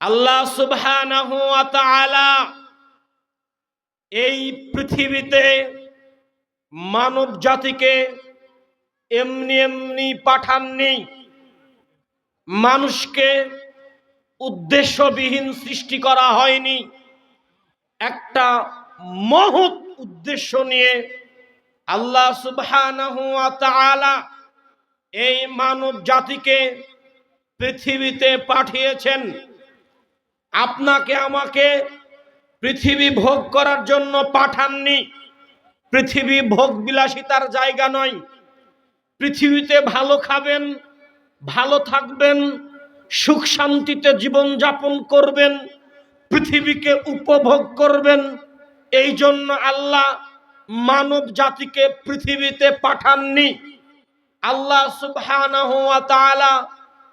আল্লাহ সুবহানাহু ওয়া তাআলা এই পৃথিবীতে মানব জাতিকে এমনি এমনি পাঠাননি। মানুষকে উদ্দেশ্যবিহীন সৃষ্টি করা হয়নি। একটা মহৎ উদ্দেশ্য নিয়ে আল্লাহ সুবহানাহু ওয়া তাআলা এই মানব জাতিকে পৃথিবীতে পাঠিয়েছেন। আপনাকে আমাকে পৃথিবী ভোগ করার জন্য পাঠাননি। পৃথিবী ভোগ বিলাসিতার জায়গা নয়। পৃথিবীতে ভালো খাবেন, ভালো থাকবেন, সুখ শান্তিতে জীবন যাপন করবেন, পৃথিবীকে উপভোগ করবেন। এই জন্য আল্লাহ মানব জাতিকে পৃথিবীতে পাঠাননি। আল্লাহ সুবহানাহু ওয়া তাআলা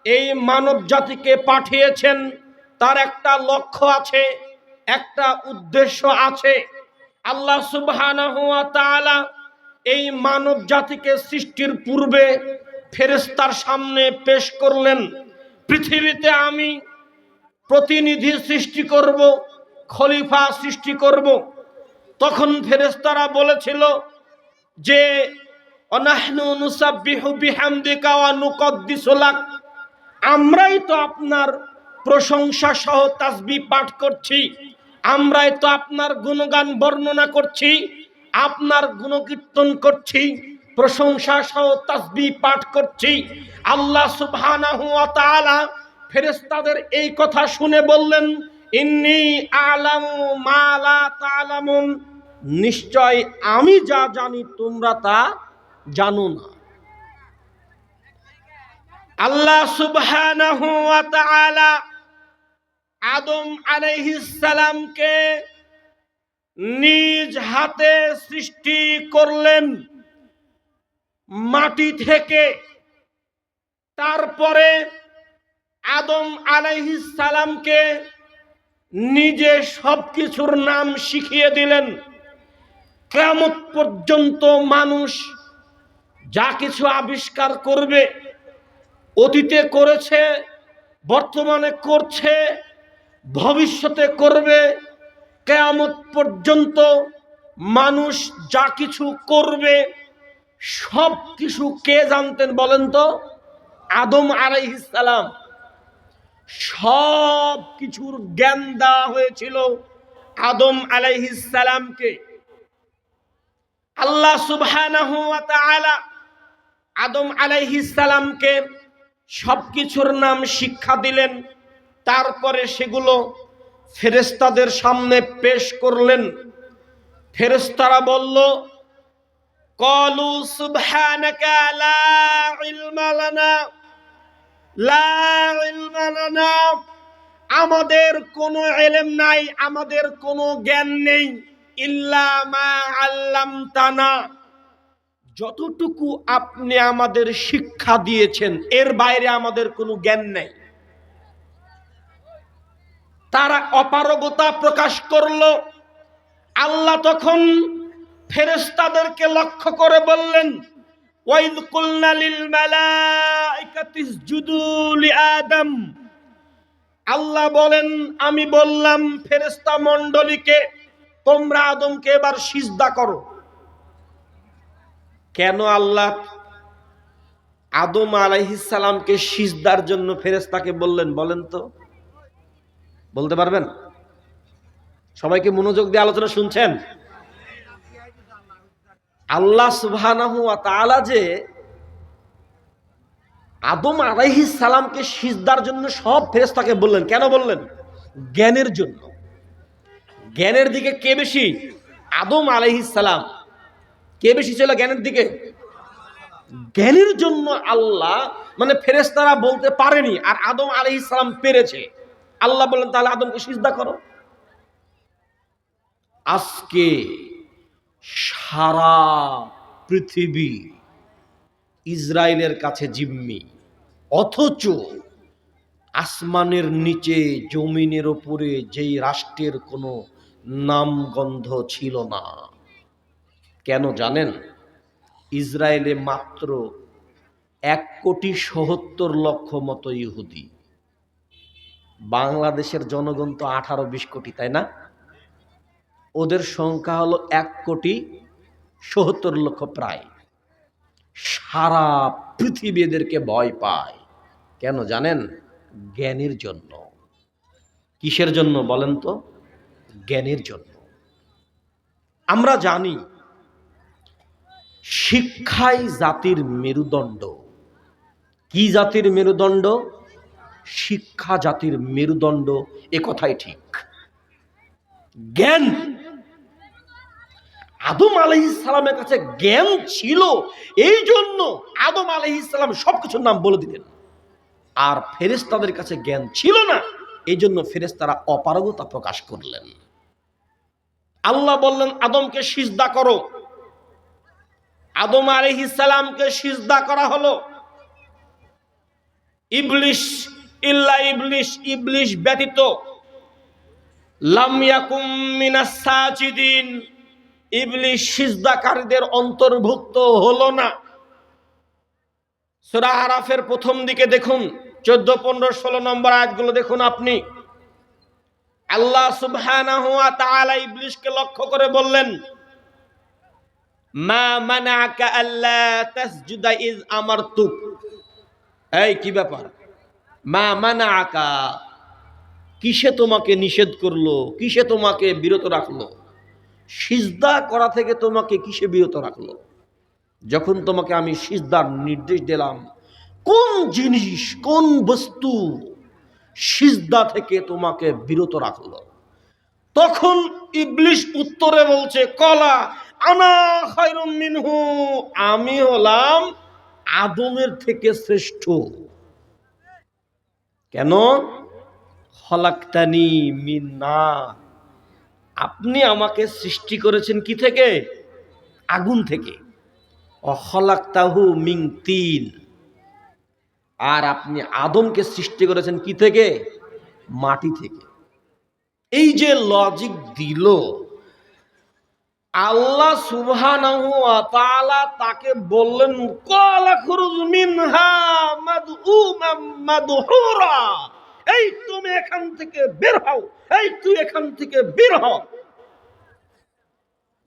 এই মানব জাতিকে পাঠিয়েছেন। তার একটা লক্ষ্য আছে, একটা উদ্দেশ্য আছে। আল্লাহ তাআলা এই মানব জাতিকে সৃষ্টির পূর্বে ফেরেস্তার সামনে পেশ করলেন। পৃথিবীতে আমি প্রতিনিধি সৃষ্টি করব, খলিফা সৃষ্টি করব। তখন ফেরেস্তারা বলেছিল যে, অনাহনু নুসাব্বিহু বিহামদিকা ওয়া নুকদ্দিসু লাক। আমরাই তো আপনার প্রশংসা সহ তাসবি পাঠ করছি। আমরাই তো আপনার গুণগান বর্ণনা করছি, আপনার গুণকীর্তন করছি, প্রশংসা সহ তাসবি পাঠ করছি। আল্লাহ সুবহানাহু ওয়া তাআলা ফেরেশতাদের এই কথা শুনে বললেন, ইন্নী আলামু মা লা তা'লামুন নিশ্চয় আমি যা জানি তোমরা তা জানো না। আল্লাহ সুবহানাহু ওয়া তাআলা আদম আলাইহিস সালামকে নিজ হাতে সৃষ্টি করলেন মাটি থেকে। তারপরে আদম আলাইহিস সালামকে নিজে সবকিছুর নাম শিখিয়ে দিলেন। কেমন পর্যন্ত মানুষ যা কিছু আবিষ্কার করবে, অতীতে করেছে, বর্তমানে করছে ভবিষ্যতে করবে, কেয়ামত পর্যন্ত মানুষ যা কিছু করবে, সব কিছু কে জানতেন বলেন তো? আদম আলাইহিসালাম সব কিছুর জ্ঞান দেওয়া হয়েছিল আদম আলাইহিসালামকে আল্লাহ তাআলা আদম আলাইহিসালামকে সব কিছুর নাম শিক্ষা দিলেন। তারপরে সেগুলো ফেরেস্তাদের সামনে পেশ করলেন। ফেরেস্তারা বলল, কলু সুবহানাকা লা ইলমা লানা, লা ইলমা লানা, আমাদের কোনো এলেম নাই, আমাদের কোনো জ্ঞান নেই, ইল্লা মা আল্লামতানা। যতটুকু আপনি আমাদের শিক্ষা দিয়েছেন, এর বাইরে আমাদের কোনো জ্ঞান নেই। তারা অপারগতা প্রকাশ করল। আল্লাহ তখন ফেরেস্তাদেরকে লক্ষ্য করে বললেন লিআদম আল্লাহ বলেন, আমি বললাম ফেরেস্তা মণ্ডলীকে, তোমরা আদমকে এবার সিজদা করো। কেন আল্লাহ আদম আলাইহিসালামকে সিজদার জন্য ফেরেস্তাকে বললেন বলেন তো? বলতে পারবেন? সবাইকে মনোযোগ দিয়ে আলোচনা শুনছেন? আল্লাহ তাআলা যে আদম আলাইহিস সালামকে সিজদার জন্য সব ফেরেশতাকে বললেন, কেন বললেন? জ্ঞানের জন্য। জ্ঞানের দিকে কে বেশি? আদম আলাইহিস সালাম। কে বেশি ছিল জ্ঞানের দিকে? জ্ঞানের জন্য আল্লাহ মানে ফেরেশতারা বলতে পারেনি, আর আদম আলাইহিস সালাম পেরেছে। আল্লাহ বললেন তাহলে আদমকে সিজদা করো? আজকে সারা পৃথিবী ইসরায়েলের কাছে জিম্মি, অথচ আসমানের নিচে, জমিনের ওপরে যেই রাষ্ট্রের কোনো নামগন্ধ ছিল না। কেন জানেন? ইসরায়েলে মাত্র এক কোটি সহত্তর লক্ষ মতো ইহুদি বাংলাদেশের জনগণ তো আঠারো বিশ কোটি, তাই না? ওদের সংখ্যা হলো এক কোটি সত্তর লক্ষ প্রায়। সারা পৃথিবী এদেরকে ভয় পায়। কেন জানেন? জ্ঞানের জন্য। কিসের জন্য বলেন তো? জ্ঞানের জন্য। আমরা জানি, শিক্ষাই জাতির মেরুদণ্ড। কি জাতির মেরুদণ্ড? শিক্ষা জাতির মেরুদণ্ড এ কথাই ঠিক। জ্ঞান। আদম আলহিসালামের কাছে জ্ঞান ছিল এই জন্য আদম আলহিসাল্লাম সবকিছুর নাম বলে দিলেন। আর ফেরেস্তাদের কাছে জ্ঞান ছিল না এই জন্য ফেরেস্তারা অপারগতা প্রকাশ করলেন। আল্লাহ বললেন, আদমকে সিজদা করো। আদম আলহিসালামকে সিজদা করা হলো। ইবলিশ ইল্লা ইবলিশ ইবলিশ ব্যতীত। লামিয়াকুম মিনাস সাজিদিন। ইবলিশ সিজদাকারীদের অন্তর্ভুক্ত হলো না। সূরা আরাফের প্রথম দিকে দেখুন, চোদ্দ, পনেরো, ষোলো নম্বর আয়াতগুলো দেখুন আপনি। আল্লাহ সুবহানাহু ওয়া তাআলা ইবলিশকে লক্ষ্য করে বললেন, মা মানাকা আল্লা তাসজুদা ইজ আমারতুক। এই, কি ব্যাপার? মা মানাকা কিসে তোমাকে নিষেধ করল, কিসে তোমাকে বিরত রাখল? সিজদা করা থেকে তোমাকে কিসে বিরত রাখল? যখন তোমাকে আমি সিজদার নির্দেশ দিলাম, কোন জিনিস, কোন বস্তু সিজদা থেকে তোমাকে বিরত রাখল? তখন ইবলিশ উত্তরে বলছে, কলা আনা খায়রুম মিনহু, আমি হলাম আদমের থেকে শ্রেষ্ঠ। কেন? হলাক্তানি মিন্না। আপনি আমাকে সৃষ্টি করেছেন কি থেকে? আগুন থেকে। অহলাক্তাহু মিং তিন। আর আপনি আদমকে সৃষ্টি করেছেন কি থেকে? মাটি থেকে। এই যে লজিক দিল আল্লাহ সুবহানাহু তাকে বললেন এই তুমি এখান থেকে বের হও, এই তুই এখান থেকে বের হ।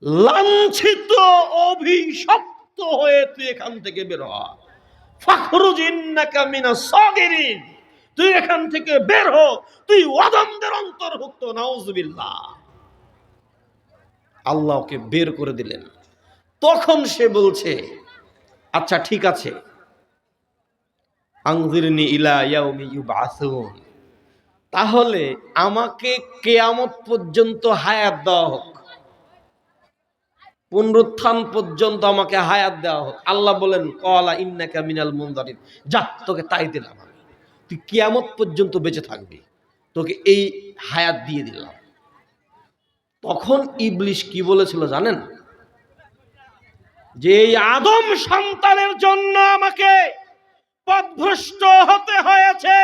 লাঞ্ছিত, অভিশপ্ত হয়ে তুই এখান থেকে বের হ। ফাখরুজ ইন্নাকা মিনাস সাগিরিন। তুই এখান থেকে বের হ, তুই ওয়াদমদের অন্তর্ভুক্ত, নাউজুবিল্লাহ। আল্লাহকে বের করে দিলেন। তখন সে বলছে আচ্ছা ঠিক আছে। তাহলে আমাকে কেয়ামত পর্যন্ত হায়াত দেওয়া হোক। পুনরুত্থান পর্যন্ত আমাকে হায়াত দেওয়া হোক। আল্লাহ বলেন, কলা ইন্নাকা মিনাল মুনজারিন। যা, তোকে তাই দিলাম আমি। তুই কেয়ামত পর্যন্ত বেঁচে থাকবি। তোকে এই হায়াত দিয়ে দিলাম। তখন ইবলিশ কি বলেছিল জানেন? যে এই আদম সন্তানের জন্য আমাকে পথভ্রষ্ট হতে হয়েছে,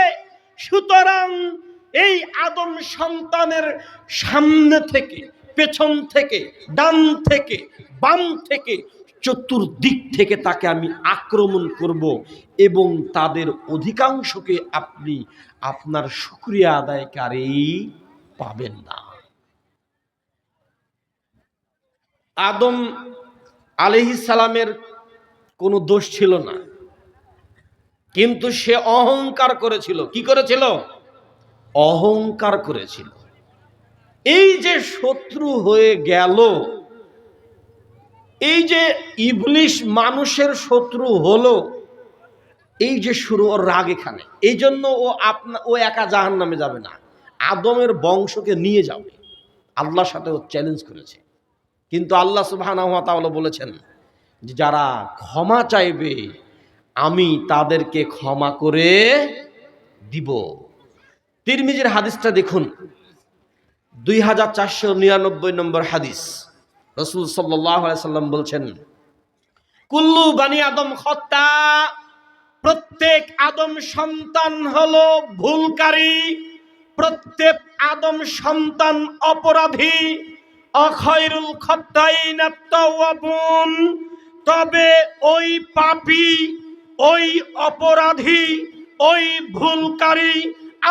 সুতরাং এই আদম সন্তানের সামনে থেকে, পেছন থেকে, ডান থেকে, বাম থেকে, চতুর্দিক থেকে তাকে আমি আক্রমণ করব এবং তাদের অধিকাংশকে আপনি আপনার শুক্রিয়া আদায়কারী পাবেন না। আদম আলহি সালামের কোনো দোষ ছিল না। কিন্তু সে অহংকার করেছিল। কি করেছিল? অহংকার করেছিল। এই যে শত্রু হয়ে গেল, এই যে ইবলিশ মানুষের শত্রু হলো, এই যে শুরু ওর রাগ এখানে। এই জন্য ও আপনা, ও একা জাহান নামে যাবে না। আদমের বংশকে নিয়ে যাবে। আল্লাহর সাথে ও চ্যালেঞ্জ করেছে। কিন্তু আল্লাহ সুবাহ বলেছেন যে যারা ক্ষমা চাইবে, আমি তাদেরকে ক্ষমা করে দিব। তিরমিজের হাদিসটা দেখুন। দুই হাজার চারশো নিরানব্বই নম্বর হাদিস। রসুল সাল্লাম বলছেন, কুল্লু বানি আদম হত্যা প্রত্যেক আদম সন্তান হলো ভুলকারী, প্রত্যেক আদম সন্তান অপরাধী অখয়রুল খত্তাইন তবে ওই পাপি, ওই অপরাধী, ওই ভুলকারী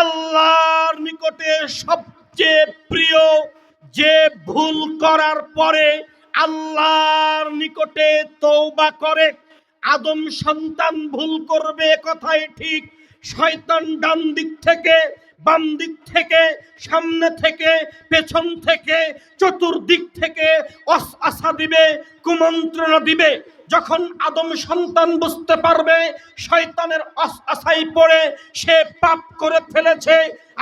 আল্লাহর নিকটে সবচেয়ে প্রিয়, যে ভুল করার পরে আল্লাহর নিকটে তৌবা করে, আদম সন্তান ভুল করবে, কথাই ঠিক, শয়তান ডান দিক থেকে বাম দিক থেকে, সামনে থেকে, পেছন থেকে, চতুর্দিক থেকে আশা দিবে, কুমন্ত্রণা দিবে। যখন আদম সন্তান বুঝতে পারবে, শয়তানের আশাই পড়ে, সে পাপ করে ফেলেছে,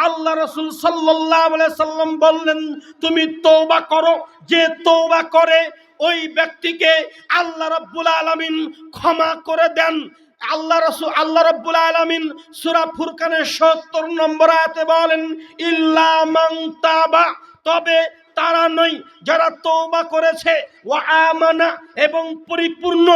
আল্লাহ রসুল সাল্লাহ সাল্লাম বললেন, তুমি তৌবা করো, যে তৌবা করে, ওই ব্যক্তিকে আল্লাহ রব্বুল আলমিন ক্ষমা করে দেন। আল্লাহ রসুল, আল্লাহ রব্বুল আলমিন সুরা ফুরকানের সত্তর নম্বর আয়াতে বলেন, ইল্লা মান তাবা তারা নয়, যারা তৌবা করেছে ও আমানা এবং পরিপূর্ণ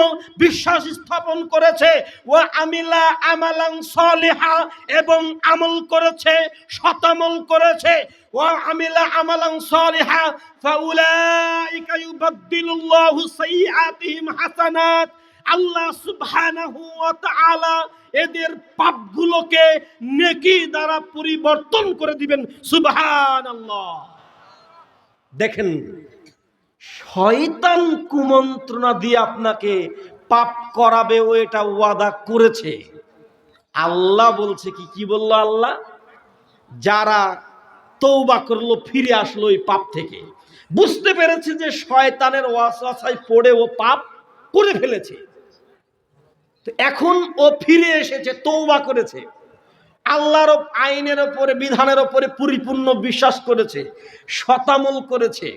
বিশ্বাস স্থাপন করেছে ও আমিলা আমালাং সলিহা এবং আমল করেছে, শতামল করেছে ও আমিলা আমালাং সলিহা, ফাউলাইকা ইউবাদদিলুল্লাহু সাইয়্যাতিহিম হাসানাত। আল্লাহ সুবহানাহু ওয়া তাআলা এদের পাপগুলোকে নেকি দ্বারা পরিবর্তন করে দিবেন। সুবহানাল্লাহ। দেখেন, শয়তান কুমন্ত্রণা দিয়ে আপনাকে পাপ করাবে ও এটা ওয়াদা করেছে। আল্লাহ বলছে কি? কি বলল আল্লাহ? যারা তৌবা করল, ফিরে আসলো ওই পাপ থেকে। বুঝতে পেরেছে যে শয়তানের ওয়াসায় পড়ে ও পাপ করে ফেলেছে। এখন ও ফিরে এসেছে তৌবা করেছে। আল্লাহর আইনের ওপরে, বিধানের ওপরে পরিপূর্ণ বিশ্বাস করেছে, শতামল করেছে।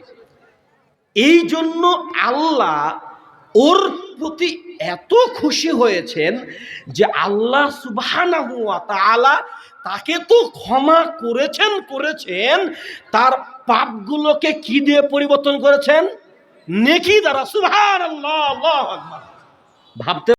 এই জন্য আল্লাহ ওর প্রতি এত খুশি হয়েছেন যে আল্লাহ তাআলা তাকে তো ক্ষমা করেছেন করেছেন। তার পাপগুলোকে কি দিয়ে পরিবর্তন করেছেন? নেকি দ্বারা আল্লাহু ভাবতে